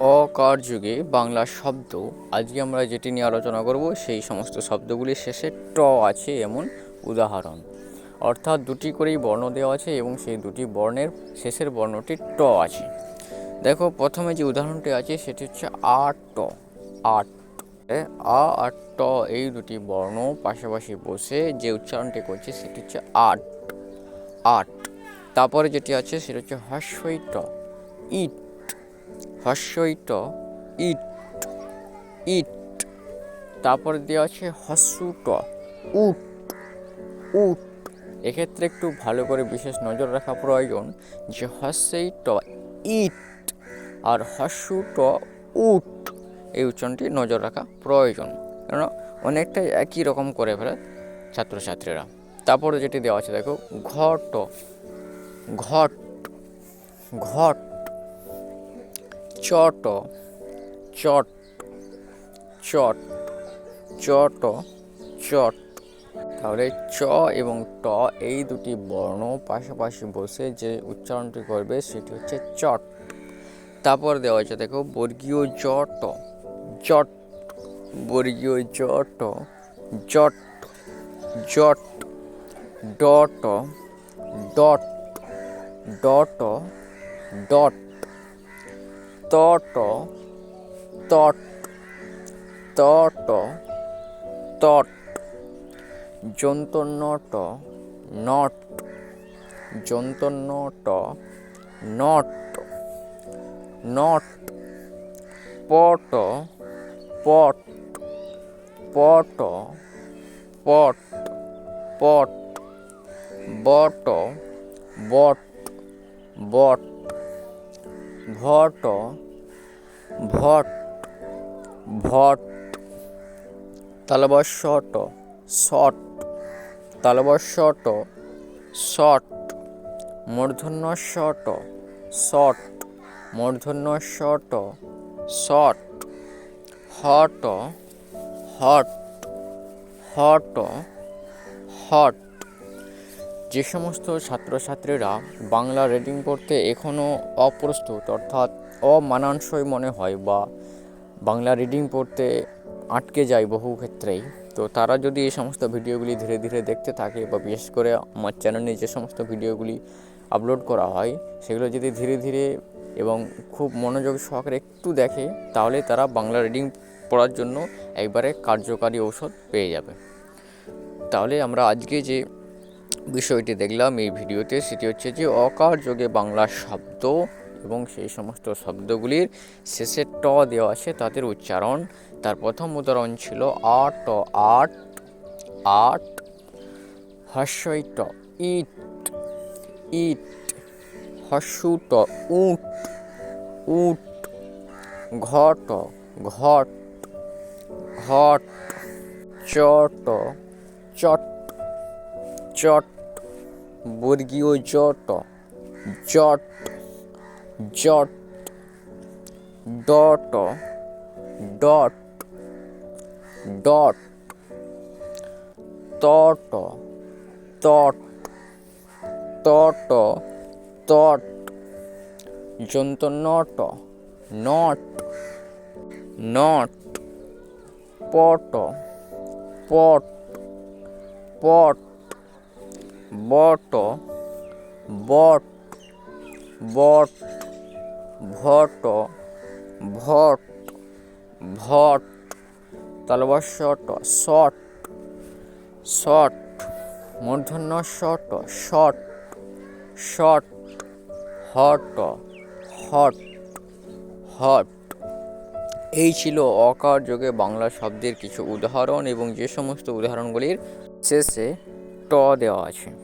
অকার যুগে বাংলা শব্দ, আজকে আমরা যেটি নিয়ে আলোচনা করব, সেই সমস্ত শব্দগুলির শেষে ট আছে এমন উদাহরণ। অর্থাৎ দুটি করেই বর্ণ দেওয়া আছে এবং সেই দুটি বর্ণের শেষের বর্ণটি ট আছে। দেখো, প্রথমে যে উদাহরণটি আছে, সেটি হচ্ছে আ ট। আট আ আর ট এই দুটি বর্ণ পাশাপাশি বসে যে উচ্চারণটি করছে, সেটি হচ্ছে আট। আট। তারপরে যেটি আছে, সেটি হচ্ছে হস্যই ট। ইট। হস্যই ট ইট ইট। তারপরে দেওয়া আছে হস্যু ট উট উট। এক্ষেত্রে একটু ভালো করে বিশেষ নজর রাখা প্রয়োজন যে হস্যই ট ইট আর হস্যু ট উট এই উচ্চারণটি নজর রাখা প্রয়োজন। কেননা অনেকটাই একই রকম করে ফেলে ছাত্রছাত্রীরা। তারপরে যেটি দেওয়া আছে, দেখো, ঘট ঘট ঘট চট চট চট চট চট। তাহলে চ এবং ট এই দুটি বর্ণ পাশাপাশি বসে যে উচ্চারণটি করবে সেটি হচ্ছে চট। তারপর দেওয়া আছে দেখো, বর্গীয় জট জট, বর্গীয় জট জট জট, ডট ডট ডট ডট তট তট তট তট যন্তন্নট নট যন্তন্নট নট নট পট পট পট পট পট বট বট বট ভট ভট ভট, তালবশট শট তালবশট শট মূর্ধন্য শট শট মূর্ধন্য শট শট হট হট হট হট যে সমস্ত ছাত্রছাত্রীরা বাংলা রিডিং করতে এখনও অপ্রস্তুত, অর্থাৎ অমানানসই মনে হয় বা বাংলা রিডিং পড়তে আটকে যায় বহু ক্ষেত্রেই। তো তারা যদি এই সমস্ত ভিডিওগুলি ধীরে ধীরে দেখতে থাকে বা বিশেষ করে আমার চ্যানেলে যে সমস্ত ভিডিওগুলি আপলোড করা হয়, সেগুলো যদি ধীরে ধীরে এবং খুব মনোযোগ সহকারে একটু দেখে, তাহলে তারা বাংলা রিডিং পড়ার জন্য একবারে কার্যকারী ঔষধ পেয়ে যাবে। তাহলে আমরা আজকে যে বিষয়টি দেখলাম এই ভিডিওতে, সেটি হচ্ছে যে অকার যোগে বাংলা শব্দ এবং সেই সমস্ত শব্দগুলির শেষে ট দেওয়া আছে, তাদের উচ্চারণ। তার প্রথম উদাহরণ ছিল আট আট আট হস্যই ট, ইট ইট হস্যু ট, উট উট ঘট ঘট ঘট চট চট চট বর্গীয় জট জট জট ডট ডট ডট তট তট তট তট যন্তনট নট নট পট পট পট বট বট বট, ভট ভট ভট, তালবশট, শট শট মূর্ধন্য শট শট শট, হট হট হট। এই ছিল অকার যোগে বাংলা শব্দের কিছু উদাহরণ এবং যে সমস্ত উদাহরণগুলির শেষে ট দেওয়া আছে।